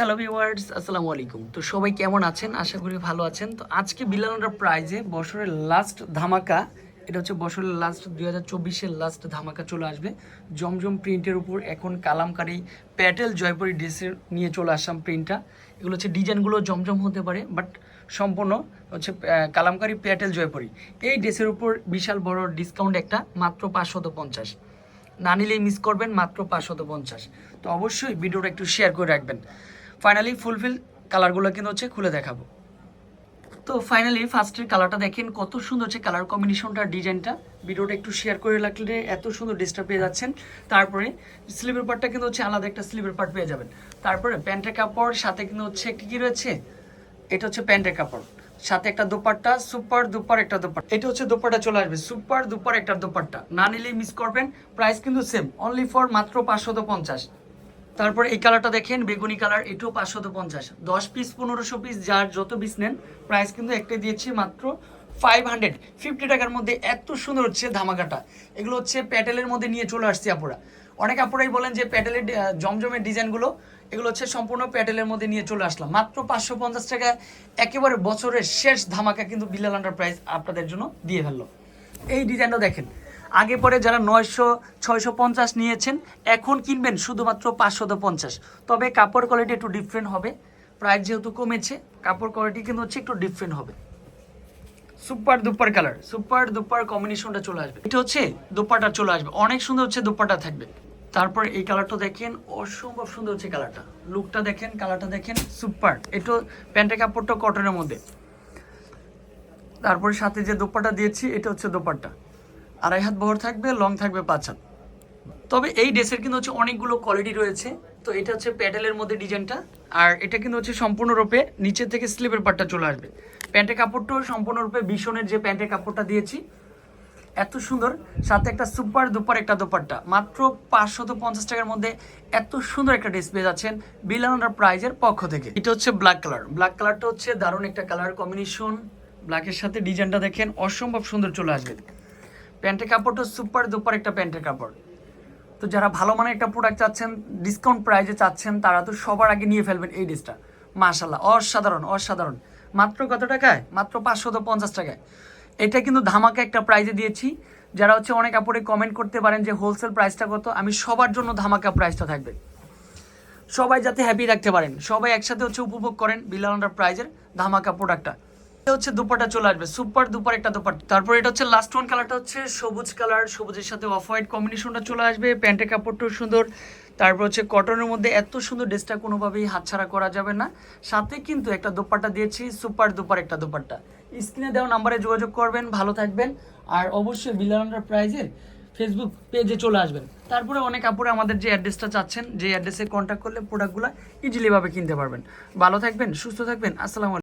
Hello viewers আসসালামু আলাইকুম। তো সবাই কেমন আছেন? আশা করি ভালো আছেন। তো আজকে বিলানোটার প্রাইজে বছরের লাস্ট ধামাকা, এটা হচ্ছে বছরের লাস্ট দুই হাজার চব্বিশের লাস্ট ধামাকা চলে আসবে। জমজম প্রিন্টের উপর এখন কালামকারি প্যাটেল জয়পুরি ড্রেসের নিয়ে চলে আসলাম প্রিন্টটা। এগুলো হচ্ছে ডিজাইনগুলো জমজম হতে পারে বাট সম্পূর্ণ হচ্ছে কালামকারি প্যাটেল জয়পুরি। এই ড্রেসের উপর বিশাল বড় ডিসকাউন্ট একটা, মাত্র পাঁচশত পঞ্চাশ। না নিলেই মিস করবেন, মাত্র পাঁচশত পঞ্চাশ। তো অবশ্যই ভিডিওটা একটু শেয়ার করে রাখবেন। ফাইনালি ফুলফিল কালারগুলো কিন্তু হচ্ছে খুলে দেখাবো। তো ফাইনালি ফার্স্টের কালারটা দেখেন, কত সুন্দর হচ্ছে কালার কম্বিনেশনটা ডিজাইনটা। ভিডিওটা একটু শেয়ার করে রাখলে এত সুন্দর ডিস্টার্ব পেয়ে যাচ্ছেন। তারপরে স্লিপের পার্টটা কিন্তু হচ্ছে আলাদা একটা স্লিপের পার্ট পেয়ে যাবেন। তারপরে প্যান্টের কাপড়, সাথে কিন্তু হচ্ছে একটি কি রয়েছে? এটা হচ্ছে প্যান্টের কাপড়। সাথে একটা দোপাট্টা, সুপার দুপার একটা দোপাট্টা। এটা হচ্ছে দোপাট্টা চলে আসবে, সুপার দুপার একটা দোপাট্টা। না নিলেই মিস করবেন প্রাইস কিন্তু সেম অনলি ফর মাত্র পাঁচশত পঞ্চাশ। তারপর এই কালারটা দেখেন, বেগুনি কালার, এটাও পাঁচশত পঞ্চাশ। দশ পিস পনেরোশো পিস যার যত পিস নেন প্রাইস কিন্তু একটাই দিয়েছি মাত্র ফাইভ হান্ড্রেড ফিফটি টাকার মধ্যে এত সুন্দর হচ্ছে ধামাকাটা। এগুলো হচ্ছে প্যাটেলের মধ্যে নিয়ে চলে আসছি আপুরা। অনেক আপুরাই বলেন যে প্যাটেলের জমজমের ডিজাইনগুলো, এগুলো হচ্ছে সম্পূর্ণ প্যাটেলের মধ্যে নিয়ে চলে আসলাম। মাত্র পাঁচশো পঞ্চাশ টাকা একেবারে বছরের শেষ ধামাকা কিন্তু বিলাল আন্ডার প্রাইস আপনাদের জন্য দিয়ে ফেলল। এই ডিজাইনটা দেখেন আগে পরে যারা নয়শো ছয়শো পঞ্চাশ নিয়েছেন এখন কিনবেন শুধুমাত্র পাঁচশত পঞ্চাশ। তবে কাপড় কোয়ালিটি একটু ডিফারেন্ট হবে। প্রাইস যেহেতু কমেছে কাপড় কোয়ালিটি কিন্তু হচ্ছে একটু ডিফারেন্ট হবে। Super duper colour super duper কম্বিনেশনটা চলে আসবে। এটা হচ্ছে দুপাটা চলে আসবে। অনেক সুন্দর হচ্ছে দুপাটা থাকবে। তারপর এই কালারটা দেখেন অসম্ভব সুন্দর হচ্ছে কালারটা লুকটা দেখেন কালারটা দেখেন সুপার এটা প্যান্টের কাপড়টা কটনের মধ্যে। তারপরে সাথে যে দোপাটা দিয়েছি এটা হচ্ছে দোপাট্টা আড়াই হাত বহর থাকবে লং থাকবে পাঁচ হাত। তবে এই ড্রেসের কিন্তু হচ্ছে অনেকগুলো কোয়ালিটি রয়েছে। তো এটা হচ্ছে প্যাডেলের মধ্যে ডিজাইনটা। আর এটা কিন্তু হচ্ছে সম্পূর্ণরূপে নিচে থেকে স্লিপের পাটটা চলে আসবে। প্যান্টের কাপড়টাও সম্পূর্ণরূপে ভীষণের যে প্যান্টের কাপড়টা দিয়েছি, এত সুন্দর। সাথে একটা সুপার দুপার একটা দোপাট্টা। মাত্র পাঁচশত পঞ্চাশ টাকার মধ্যে এত সুন্দর একটা ড্রেস পেয়ে যাচ্ছেন বিলানোর প্রাইজের পক্ষ থেকে। এটা হচ্ছে ব্ল্যাক কালার ব্ল্যাক কালারটা হচ্ছে দারুণ একটা কালার কম্বিনেশন ব্ল্যাকের সাথে ডিজাইনটা দেখেন, অসম্ভব সুন্দর চলে আসবে। প্যান্টের কাপড়টা সুপার দুপার একটা প্যান্টের কাপড়। তো যারা ভালো মানের একটা প্রোডাক্ট চাচ্ছেন ডিসকাউন্ট প্রাইজে চাচ্ছেন, তারা তো সবার আগে নিয়ে ফেলবেন এই ড্রেসটা মাশাল্লাহ অসাধারণ অসাধারণ। মাত্র কত টাকায়? মাত্র পাঁচশত পঞ্চাশ টাকায়। এটা কিন্তু ধামাকা একটা প্রাইজে দিয়েছি। যারা হচ্ছে অনেক কাপড়ে কমেন্ট করতে পারেন যে হোলসেল প্রাইসটা কত, আমি সবার জন্য ধামাকা প্রাইসটা থাকবে। সবাই যাতে হ্যাপি থাকতে পারেন, সবাই একসাথে হচ্ছে উপভোগ করেন বিলানোর প্রাইজের ধামাকা প্রোডাক্টটা হচ্ছে দুপাটা চলে আসবে। সুপার দুপার একটা দুপাট। তারপর এটা হচ্ছে লাস্ট ওয়ান কালারটা হচ্ছে সবুজ কালার সবুজের সাথে অফ হোয়াইট কম্বিনেশনটা চলে আসবে। প্যান্টের কাপড়টাও সুন্দর। তারপর হচ্ছে কটনের মধ্যে এত সুন্দর ড্রেসটা কোনোভাবেই হাতছাড়া করা যাবে না। সাথে কিন্তু একটা দোপাট্টা দিয়েছি, সুপার দুপার একটা দোপাট্টা। স্ক্রিনে দেওয়া নাম্বারে যোগাযোগ করবেন, ভালো থাকবেন। আর অবশ্যই বিলানোর প্রাইজের ফেসবুক পেজে চলে আসবেন। তারপরে অনেক আপুরে আমাদের যে অ্যাড্রেসটা চাচ্ছেন, যে অ্যাড্রেসে কন্ট্যাক্ট করলে প্রোডাক্টগুলো ইজিলিভাবে কিনতে পারবেন। ভালো থাকবেন, সুস্থ থাকবেন। আসসালামু